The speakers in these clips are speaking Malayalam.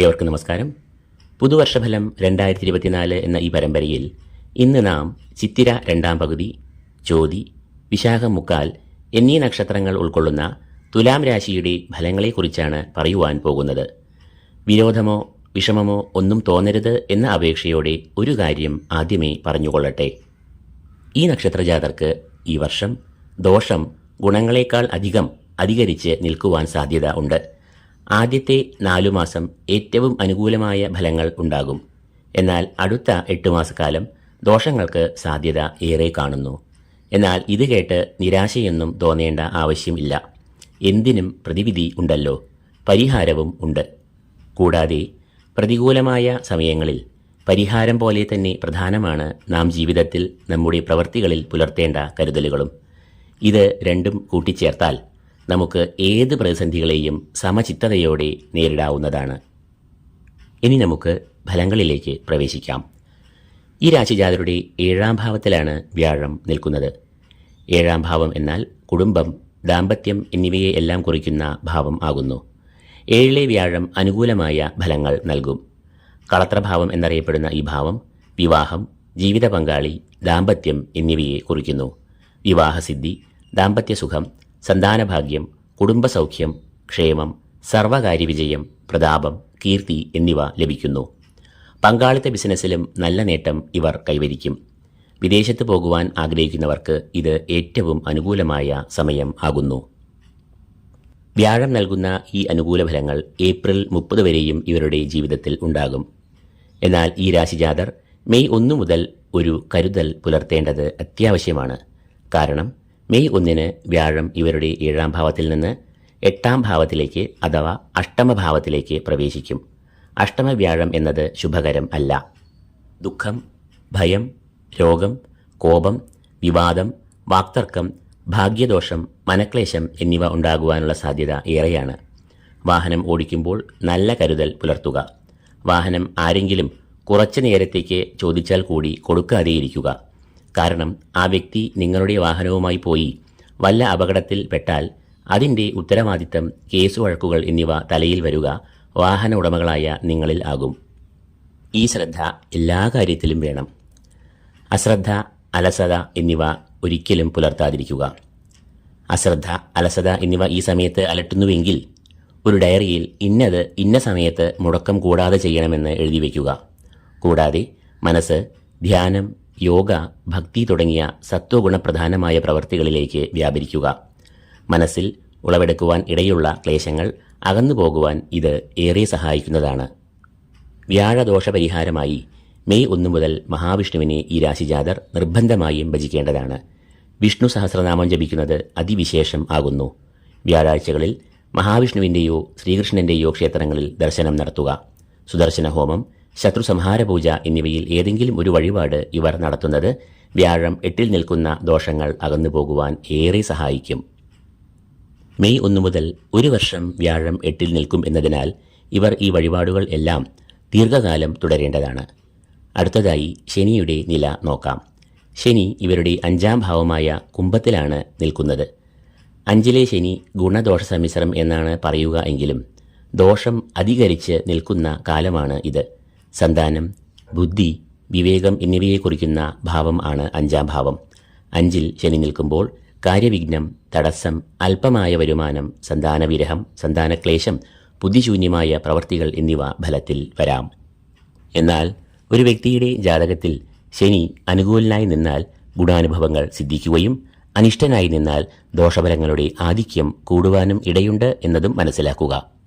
ഏവർക്കും നമസ്കാരം. പുതുവർഷഫലം രണ്ടായിരത്തി ഇരുപത്തിനാല് എന്ന ഈ പരമ്പരയിൽ ഇന്ന് നാം ചിത്തിര രണ്ടാം പകുതി ചോതി വിശാഖം മുക്കാൽ എന്നീ നക്ഷത്രങ്ങൾ ഉൾക്കൊള്ളുന്ന തുലാം രാശിയുടെ ഫലങ്ങളെക്കുറിച്ചാണ് പറയുവാൻ പോകുന്നത്. വിരോധമോ വിഷമമോ ഒന്നും തോന്നരുത് എന്ന അപേക്ഷയോടെ ഒരു കാര്യം ആദ്യമേ പറഞ്ഞുകൊള്ളട്ടെ. ഈ നക്ഷത്രജാതർക്ക് ഈ വർഷം ദോഷം ഗുണങ്ങളെക്കാൾ അധികം അധികരിച്ച് നിൽക്കുവാൻ സാധ്യത ഉണ്ട്. ആദ്യത്തെ നാലു മാസം ഏറ്റവും അനുകൂലമായ ഫലങ്ങൾ ഉണ്ടാകും. എന്നാൽ അടുത്ത എട്ട് മാസക്കാലം ദോഷങ്ങൾക്ക് സാധ്യത ഏറെ കാണുന്നു. എന്നാൽ ഇത് കേട്ട് നിരാശയൊന്നും തോന്നേണ്ട ആവശ്യമില്ല. എന്തിനും പ്രതിവിധി ഉണ്ടല്ലോ. പരിഹാരവും ഉണ്ട്. കൂടാതെ പ്രതികൂലമായ സമയങ്ങളിൽ പരിഹാരം പോലെ തന്നെ പ്രധാനമാണ് നാം ജീവിതത്തിൽ നമ്മുടെ പ്രവൃത്തികളിൽ പുലർത്തേണ്ട കരുതലുകളും. ഇത് രണ്ടും കൂട്ടിച്ചേർത്താൽ നമുക്ക് ഏത് പ്രതിസന്ധികളെയും സമചിത്തതയോടെ നേരിടാവുന്നതാണ്. ഇനി നമുക്ക് ഫലങ്ങളിലേക്ക് പ്രവേശിക്കാം. ഈ രാശിജാതരുടെ ഏഴാം ഭാവത്തിലാണ് വ്യാഴം നിൽക്കുന്നത്. ഏഴാം ഭാവം എന്നാൽ കുടുംബം ദാമ്പത്യം എന്നിവയെ എല്ലാം കുറിക്കുന്ന ഭാവം ആകുന്നു. ഏഴിലെ വ്യാഴം അനുകൂലമായ ഫലങ്ങൾ നൽകും. കളത്രഭാവം എന്നറിയപ്പെടുന്ന ഈ ഭാവം വിവാഹം ജീവിത പങ്കാളി ദാമ്പത്യം എന്നിവയെ കുറിക്കുന്നു. വിവാഹസിദ്ധി ദാമ്പത്യസുഖം സന്താനഭാഗ്യം കുടുംബസൗഖ്യം ക്ഷേമം സർവകാര്യവിജയം പ്രതാപം കീർത്തി എന്നിവ ലഭിക്കുന്നു. പങ്കാളിത്ത ബിസിനസ്സിലും നല്ല നേട്ടം ഇവർ കൈവരിക്കും. വിദേശത്ത് പോകുവാൻ ആഗ്രഹിക്കുന്നവർക്ക് ഇത് ഏറ്റവും അനുകൂലമായ സമയം ആകുന്നു. വ്യാഴം നൽകുന്ന ഈ അനുകൂല ഫലങ്ങൾ ഏപ്രിൽ മുപ്പത് വരെയും ഇവരുടെ ജീവിതത്തിൽ ഉണ്ടാകും. എന്നാൽ ഈ രാശിജാതർ മെയ് ഒന്നു മുതൽ ഒരു കരുതൽ പുലർത്തേണ്ടത് അത്യാവശ്യമാണ്. കാരണം മെയ് ഒന്നിന് വ്യാഴം ഇവരുടെ ഏഴാം ഭാവത്തിൽ നിന്ന് എട്ടാം ഭാവത്തിലേക്ക് അഥവാ അഷ്ടമഭാവത്തിലേക്ക് പ്രവേശിക്കും. അഷ്ടമ വ്യാഴം എന്നത് ശുഭകരം അല്ല. ദുഃഖം ഭയം രോഗം കോപം വിവാദം വാക്തർക്കം ഭാഗ്യദോഷം മനക്ലേശം എന്നിവ ഉണ്ടാകുവാനുള്ള സാധ്യത ഏറെയാണ്. വാഹനം ഓടിക്കുമ്പോൾ നല്ല കരുതൽ പുലർത്തുക. വാഹനം ആരെങ്കിലും കുറച്ചു നേരത്തേക്ക് ചോദിച്ചാൽ കൂടി കൊടുക്കാതെയിരിക്കുക. കാരണം ആ വ്യക്തി നിങ്ങളുടെ വാഹനവുമായി പോയി വല്ല അപകടത്തിൽ പെട്ടാൽ അതിന്റെ ഉത്തരവാദിത്തം കേസ് വഴക്കുകൾ എന്നിവ തലയിൽ വരിക വാഹന ഉടമകളായ നിങ്ങളിൽ ആകും. ഈ ശ്രദ്ധ എല്ലാ കാര്യത്തിലും വേണം. അശ്രദ്ധ അലസത എന്നിവ ഒരിക്കലും പുലർത്താതിരിക്കുക. അശ്രദ്ധ അലസത എന്നിവ ഈ സമയത്ത് അലട്ടുന്നുവെങ്കിൽ ഒരു ഡയറിയിൽ ഇന്നത് ഇന്ന സമയത്ത് മുടക്കം കൂടാതെ ചെയ്യണമെന്ന് എഴുതി വയ്ക്കുക. കൂടാതെ മനസ്സ് ധ്യാനം യോഗ ഭക്തി തുടങ്ങിയ സത്വഗുണപ്രധാനമായ പ്രവൃത്തികളിലേക്ക് വ്യാപരിക്കുക. മനസ്സിൽ ഉളവെടുക്കുവാൻ ഇടയുള്ള ക്ലേശങ്ങൾ അകന്നു പോകുവാൻ ഇത് ഏറെ സഹായിക്കുന്നതാണ്. വ്യാഴദോഷ പരിഹാരമായി മെയ് ഒന്നു മുതൽ മഹാവിഷ്ണുവിനെ ഈ രാശിജാതർ നിർബന്ധമായും ഭജിക്കേണ്ടതാണ്. വിഷ്ണു സഹസ്രനാമം ജപിക്കുന്നത് അതിവിശേഷം ആകുന്നു. വ്യാഴാഴ്ചകളിൽ മഹാവിഷ്ണുവിന്റെയോ ശ്രീകൃഷ്ണന്റെയോ ക്ഷേത്രങ്ങളിൽ ദർശനം നടത്തുക. സുദർശന ഹോമം ശത്രു സംഹാര പൂജ എന്നിവയിൽ ഏതെങ്കിലും ഒരു വഴിപാട് ഇവർ നടത്തുന്നത് വ്യാഴം എട്ടിൽ നിൽക്കുന്ന ദോഷങ്ങൾ അകന്നു പോകുവാൻ ഏറെ സഹായിക്കും. മെയ് ഒന്നു മുതൽ ഒരു വർഷം വ്യാഴം എട്ടിൽ നിൽക്കും എന്നതിനാൽ ഇവർ ഈ വഴിപാടുകൾ എല്ലാം ദീർഘകാലം തുടരേണ്ടതാണ്. അടുത്തതായി ശനിയുടെ നില നോക്കാം. ശനി ഇവരുടെ അഞ്ചാം ഭാവമായ കുംഭത്തിലാണ് നിൽക്കുന്നത്. അഞ്ചിലെ ശനി ഗുണദോഷ സമ്മിശ്രം എന്നാണ് പറയുക എങ്കിലും ദോഷം അധികരിച്ച് നിൽക്കുന്ന കാലമാണ് ഇത്. സന്താനം ബുദ്ധി വിവേകം എന്നിവയെ കുറിക്കുന്ന ഭാവം ആണ് അഞ്ചാം ഭാവം. അഞ്ചിൽ ശനി നിൽക്കുമ്പോൾ കാര്യവിഘ്നം തടസ്സം അല്പമായ വരുമാനം സന്താനവിരഹം സന്താനക്ലേശം ബുദ്ധിശൂന്യമായ പ്രവർത്തികൾ എന്നിവ ഫലത്തിൽ വരാം. എന്നാൽ ഒരു വ്യക്തിയുടെ ജാതകത്തിൽ ശനി അനുകൂലനായി നിന്നാൽ ഗുണാനുഭവങ്ങൾ സിദ്ധിക്കുകയും അനിഷ്ടനായി നിന്നാൽ ദോഷഫലങ്ങളുടെ ആധിക്യം കൂടുവാനും ഇടയുണ്ട് എന്നതും മനസ്സിലാക്കുക.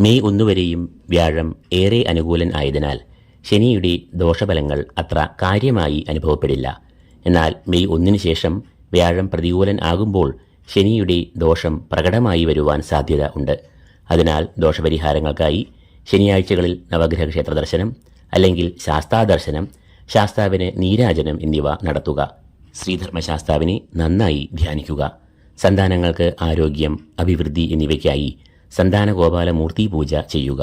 മെയ് ഒന്നുവരെയും വ്യാഴം ഏറെ അനുകൂലൻ ആയതിനാൽ ശനിയുടെ ദോഷഫലങ്ങൾ അത്ര കാര്യമായി അനുഭവപ്പെടില്ല. എന്നാൽ മെയ് ഒന്നിനു ശേഷം വ്യാഴം പ്രതികൂലൻ ആകുമ്പോൾ ശനിയുടെ ദോഷം പ്രകടമായി വരുവാൻ സാധ്യത ഉണ്ട്. അതിനാൽ ദോഷപരിഹാരങ്ങൾക്കായി ശനിയാഴ്ചകളിൽ നവഗ്രഹ ക്ഷേത്ര ദർശനം അല്ലെങ്കിൽ ശാസ്താദർശനം ശാസ്താവിന് നീരാജനം എന്നിവ നടത്തുക. ശ്രീധർമ്മശാസ്താവിനെ നന്നായി ധ്യാനിക്കുക. സന്താനങ്ങൾക്ക് ആരോഗ്യം അഭിവൃദ്ധി എന്നിവയ്ക്കായി സന്താനഗോപാല മൂർത്തി പൂജ ചെയ്യുക.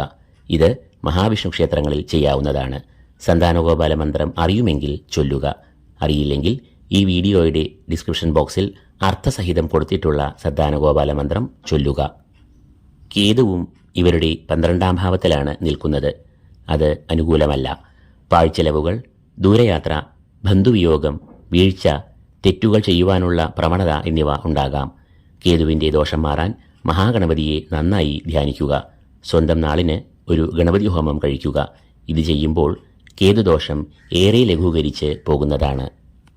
ഇത് മഹാവിഷ്ണു ക്ഷേത്രങ്ങളിൽ ചെയ്യാവുന്നതാണ്. സന്താനഗോപാല മന്ത്രം അറിയുമെങ്കിൽ ചൊല്ലുക. അറിയില്ലെങ്കിൽ ഈ വീഡിയോയുടെ ഡിസ്ക്രിപ്ഷൻ ബോക്സിൽ അർത്ഥസഹിതം കൊടുത്തിട്ടുള്ള സന്താനഗോപാല മന്ത്രം ചൊല്ലുക. കേതുവും ഇവരുടെ പന്ത്രണ്ടാം ഭാവത്തിലാണ് നിൽക്കുന്നത്. അത് അനുകൂലമല്ല. പാഴ്ചെലവുകൾ ദൂരയാത്ര ബന്ധുവിയോഗം വീഴ്ച തെറ്റുകൾ ചെയ്യുവാനുള്ള പ്രവണത എന്നിവ ഉണ്ടാകാം. കേതുവിന്റെ ദോഷം മാറാൻ മഹാഗണപതിയെ നന്നായി ധ്യാനിക്കുക. സ്വന്തം നാളിന് ഒരു ഗണപതി ഹോമം കഴിക്കുക. ഇത് ചെയ്യുമ്പോൾ കേതുദോഷം ഏറെ ലഘൂകരിച്ച് പോകുന്നതാണ്.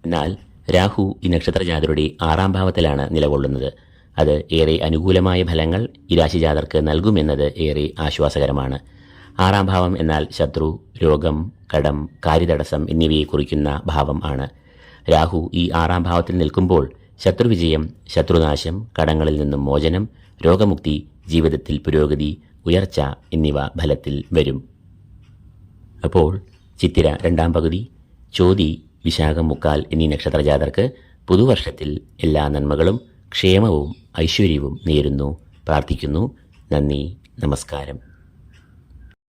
എന്നാൽ രാഹു ഈ നക്ഷത്രജാതരുടെ ആറാം ഭാവത്തിലാണ് നിലകൊള്ളുന്നത്. അത് ഏറെ അനുകൂലമായ ഫലങ്ങൾ ഈ രാശിജാതർക്ക് നൽകുമെന്നത് ഏറെ ആശ്വാസകരമാണ്. ആറാം ഭാവം എന്നാൽ ശത്രു രോഗം കടം കാര്യതടസ്സം എന്നിവയെ കുറിക്കുന്ന ഭാവം ആണ്. രാഹു ഈ ആറാം ഭാവത്തിൽ നിൽക്കുമ്പോൾ ശത്രുവിജയം ശത്രുനാശം കടങ്ങളിൽ നിന്നും മോചനം രോഗമുക്തി ജീവിതത്തിൽ പുരോഗതി ഉയർച്ച എന്നിവ ഫലത്തിൽ വരും. അപ്പോൾ ചിത്തിര രണ്ടാം പകുതി ചോതി വിശാഖം മുക്കാൽ എന്നീ നക്ഷത്രജാതർക്ക് പുതുവർഷത്തിൽ എല്ലാ നന്മകളും ക്ഷേമവും ഐശ്വര്യവും നേരുന്നു. പ്രാർത്ഥിക്കുന്നു. നന്ദി. നമസ്കാരം.